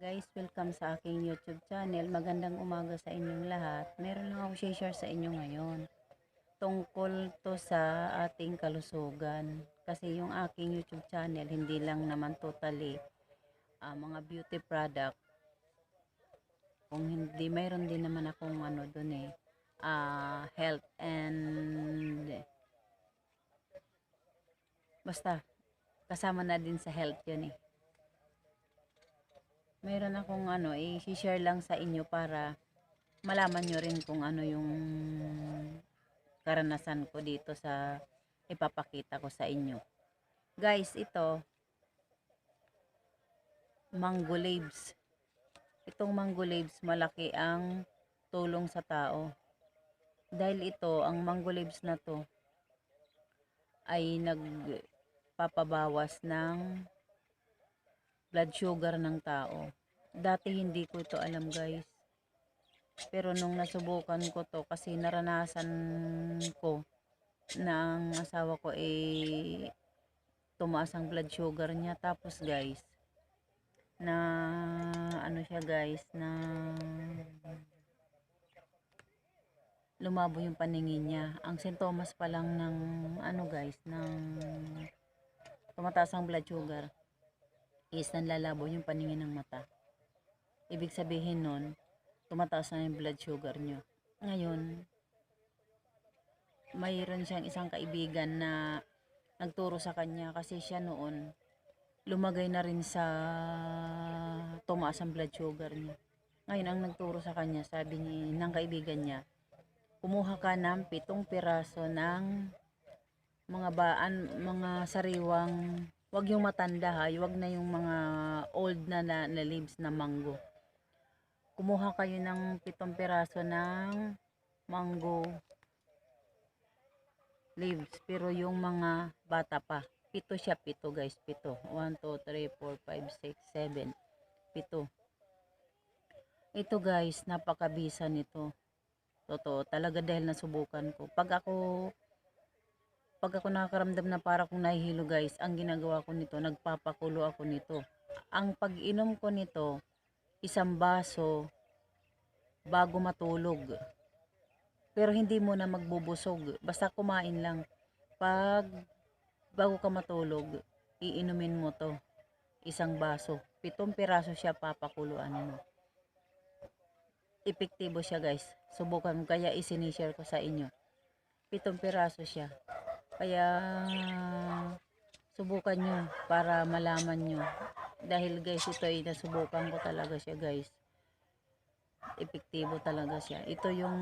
Guys, welcome sa aking YouTube channel. Magandang umaga sa inyong lahat. Meron lang ako share sa inyo ngayon. Tungkol to sa ating kalusugan. Kasi yung aking YouTube channel, hindi lang naman totally ah, mga beauty product. Kung hindi, mayroon din naman akong ano dun eh. ah, health and basta kasama na din sa health yun eh meron akong ano, i-share lang sa inyo para malaman nyo rin kung ano yung karanasan ko dito sa ipapakita ko sa inyo. Guys, ito, mango leaves. Itong mango leaves, malaki ang tulong sa tao. Dahil ito, ang mango leaves na to, ay nagpapabawas ng blood sugar ng tao. Dati hindi ko ito alam guys. Pero nung nasubukan ko to kasi naranasan ko na ang asawa ko eh tumaas ang blood sugar niya. Tapos guys, na ano siya guys, na lumabo yung paningin niya. Ang sintomas pa lang ng ano guys, ng tumataas ang blood sugar is nanlalabo yung paningin ng mata. Ibig sabihin nun, tumataas na yung blood sugar nyo. Ngayon, mayroon siyang isang kaibigan na nagturo sa kanya kasi siya noon lumagay na rin sa tumaas ang blood sugar niya. Ngayon, ang nagturo sa kanya, sabi ni, ng kaibigan niya, kumuha ka ng pitong piraso ng mga baan, mga sariwang Wag yung matanda ha, wag na yung mga old na, na, na leaves na mango. Kumuha kayo ng pitong piraso ng mango leaves, pero yung mga bata pa. Pito siya, pito guys, pito. 1, 2, 3, 4, 5, 6, 7. Pito. Ito guys, napakabisa nito. Totoo, talaga dahil nasubukan ko. Pag ako pag ako nakakaramdam na para kung nahihilo guys, ang ginagawa ko nito, nagpapakulo ako nito. Ang pag-inom ko nito, isang baso bago matulog. Pero hindi mo na magbubusog. Basta kumain lang. Pag bago ka matulog, iinumin mo to. Isang baso. Pitong piraso siya papakuluan mo. Epektibo siya guys. Subukan mo. Kaya isinishare ko sa inyo. Pitong piraso siya. Kaya subukan nyo para malaman nyo. Dahil guys ito ay nasubukan ko talaga siya guys. Epektibo talaga siya. Ito yung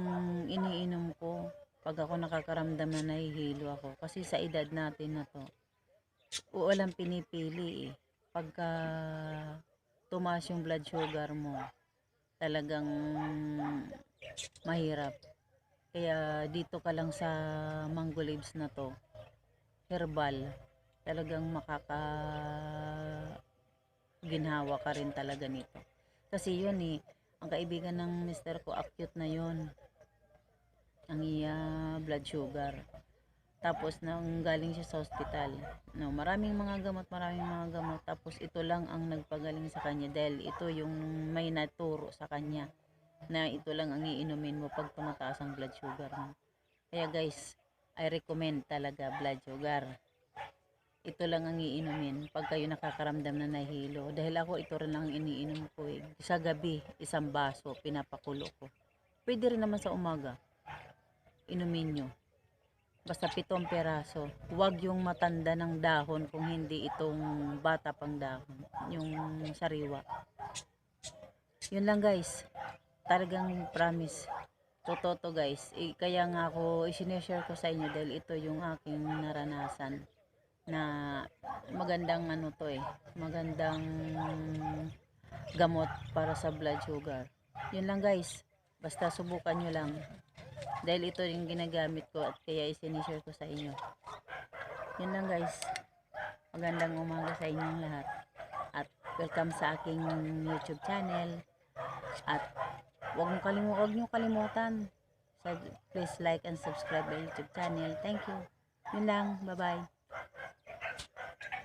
iniinom ko pag ako nakakaramdam na nahihilo ako. Kasi sa edad natin na to, walang pinipili eh. Pagka tumaas yung blood sugar mo, talagang mahirap. Kaya dito ka lang sa mango leaves na to, herbal, talagang makaka ginhawa ka rin talaga nito. Kasi yun eh, ang kaibigan ng mister ko, acute na yun. Ang iya blood sugar. Tapos nang galing siya sa hospital. No, maraming mga gamot, maraming mga gamot. Tapos ito lang ang nagpagaling sa kanya dahil ito yung may naturo sa kanya na ito lang ang iinumin mo pag tumataas ang blood sugar mo. Kaya guys, I recommend talaga blood sugar. Ito lang ang iinumin pag kayo nakakaramdam na nahilo. Dahil ako ito rin lang ang iniinom ko eh. Sa gabi, isang baso, pinapakulo ko. Pwede rin naman sa umaga. Inumin nyo. Basta pitong peraso. Huwag yung matanda ng dahon kung hindi itong bata pang dahon. Yung sariwa. Yun lang guys. Talagang promise. Totoo to guys. Eh, kaya nga ako isineshare ko sa inyo dahil ito yung aking naranasan na magandang ano to eh. Magandang gamot para sa blood sugar. Yun lang guys. Basta subukan nyo lang. Dahil ito yung ginagamit ko at kaya isinishare ko sa inyo. Yun lang guys. Magandang umaga sa inyong lahat. At welcome sa aking YouTube channel. At Huwag mo kalimu huwag niyo kalimutan. Please like and subscribe my YouTube channel. Thank you. Yun lang. Bye-bye.